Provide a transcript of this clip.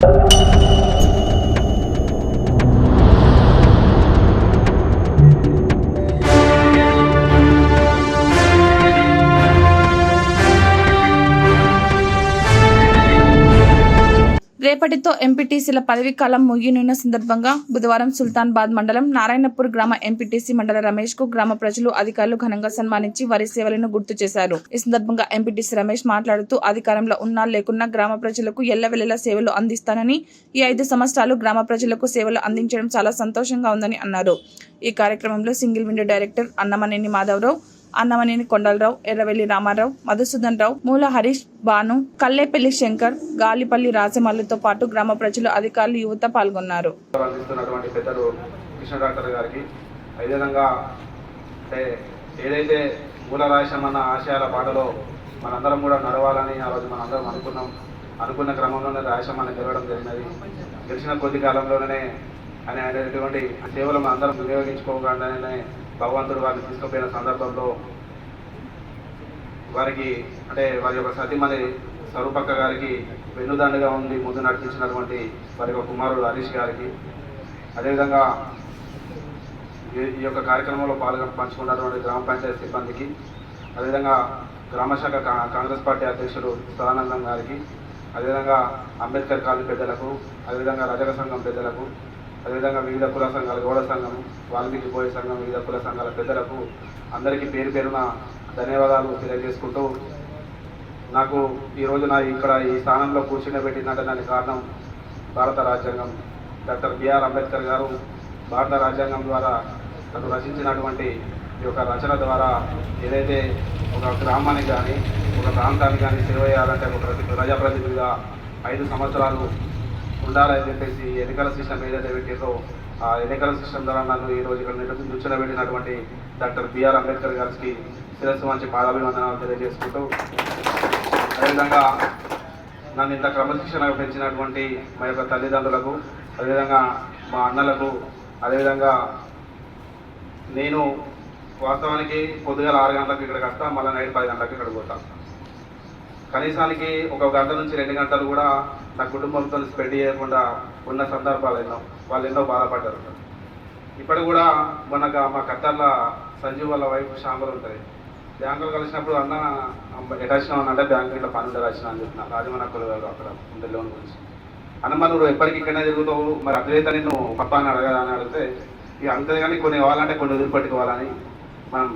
you. రేపటితో ఎంపీటీసీల పదవీ కాలం ముగియనున్న సందర్భంగా బుధవారం సుల్తాన్బాద్ మండలం నారాయణపూర్ గ్రామ ఎంపీటీసీ మండల రమేష్కు గ్రామ ప్రజలు అధికారులు ఘనంగా సన్మానించి వారి సేవలను గుర్తు చేశారు. ఈ సందర్భంగా ఎంపీటీసీ రమేష్ మాట్లాడుతూ అధికారంలో ఉన్నా లేకున్నా గ్రామ ప్రజలకు ఎల్లవెల్లలా సేవలు అందిస్తానని ఈ ఐదు సంవత్సరాలు గ్రామ ప్రజలకు సేవలు అందించడం చాలా సంతోషంగా ఉందని అన్నారు. ఈ కార్యక్రమంలో single window director Annamaneni Madhavarao Annamaneni Kondalarao Erravelli Ramarao Madhusudan Rao Moola Harish Banu Kallepalli Shankar Galipalli రాజమల్లితో పాటు గ్రామ ప్రజలు అధికారులు యువత పాల్గొన్నారు. కృష్ణ గారికి ఏదైతే మూల రాశమన్న ఆశయాల పాటలో మనందరం కూడా నడవాలని ఆ రోజు మనందరం అనుకున్నాం అనుకున్న క్రమంలోనే రాశమన్న గెలవడం జరిగినది. గెలిచిన కొద్ది కాలంలోనే ఆయన అనేటువంటి సేవలు మనందరం వినియోగించుకోకుండానే భగవంతుడు వారిని తీసుకుపోయిన సందర్భంలో వారికి అంటే వారి యొక్క సతీమణి స్వరూపక్క గారికి వెన్నుదండగా ఉండి ముందు నడిపించినటువంటి వారి యొక్క కుమారుడు హరీష్ గారికి. అదేవిధంగా ఈ- ఈ యొక్క కార్యక్రమంలో పాల్గొని పంచుకున్నటువంటి గ్రామ పంచాయతీ సిబ్బందికి అదేవిధంగా గ్రామశాఖ కా- కాంగ్రెస్ పార్టీ అధ్యక్షుడు సదానందం గారికి అదేవిధంగా అంబేద్కర్ కాలనీ పెద్దలకు అదేవిధంగా రజక సంఘం పెద్దలకు అదేవిధంగా వివిధ కుల సంఘాలు గౌడ సంఘం వాల్మీకి పోయే సంఘం వివిధ కుల సంఘాల పెద్దలకు అందరికీ పేరు పేరున ధన్యవాదాలు తెలియజేసుకుంటూ నాకు ఈరోజు నా ఇక్కడ ఈ స్థానంలో కూర్చుండబెట్టిందంటే దానికి కారణం భారత రాజ్యాంగం. డాక్టర్ బిఆర్ అంబేద్కర్ గారు భారత రాజ్యాంగం ద్వారా తను రచించినటువంటి ఈ యొక్క రచన ద్వారా ఏదైతే ఒక గ్రామానికి కానీ ఒక ప్రాంతానికి కానీ సేవ చేయాలంటే ఒక ప్రతి ప్రజాప్రతినిధిగా ఐదు సంవత్సరాలు ఉండాలని చెప్పేసి ఎన్నికల సిస్టమ్ ఏదైతే పెట్టిందో ఆ ఎన్నికల సిస్టమ్ ద్వారా నన్ను ఈ రోజు ఇక్కడ నిలు- నిల్చునబెట్టినటువంటి డాక్టర్ బిఆర్ అంబేద్కర్ గారికి శిరస్సు మంచి పాదాభివందనాలు తెలియజేసుకుంటూ అదేవిధంగా నన్ను ఇంత క్రమశిక్షణ పెంచినటువంటి మా యొక్క తల్లిదండ్రులకు అదేవిధంగా మా అన్నలకు అదేవిధంగా నేను వాస్తవానికి పొద్దుగాల ఆరు గంటలకు ఇక్కడికి వస్తా మళ్ళీ నైట్ పది గంటలకు ఇక్కడికి పోతాను కనీసానికి ఒక గంట నుంచి రెండు గంటలు కూడా నా కుటుంబంతో స్పెండ్ చేయకుండా ఉన్న సందర్భాలు ఎన్నో వాళ్ళు ఎన్నో బాధపడ్డారు. ఇప్పుడు కూడా మనకు మా ఖత్తర్ల సంజీవ్ వాళ్ళ వైఫ్ శ్యామలు ఉంటుంది. బ్యాంకులో కలిసినప్పుడు అన్న ఎటు అంటే బ్యాంకు ఇట్లా పని ఉంటే వచ్చిన అని చెప్పిన రాజమనక్కులు గారు అక్కడ ఉండే లోన్ గురించి. అన్న మరి నువ్వు ఎప్పటికి ఇక్కడనే తిరుగుతావు? మరి అట్లయితే నేను పప్పా అని అడగదా అని అడిగితే ఇక అంతే కానీ కొన్ని కావాలంటే కొన్ని వదిలిపెట్టుకోవాలని మనం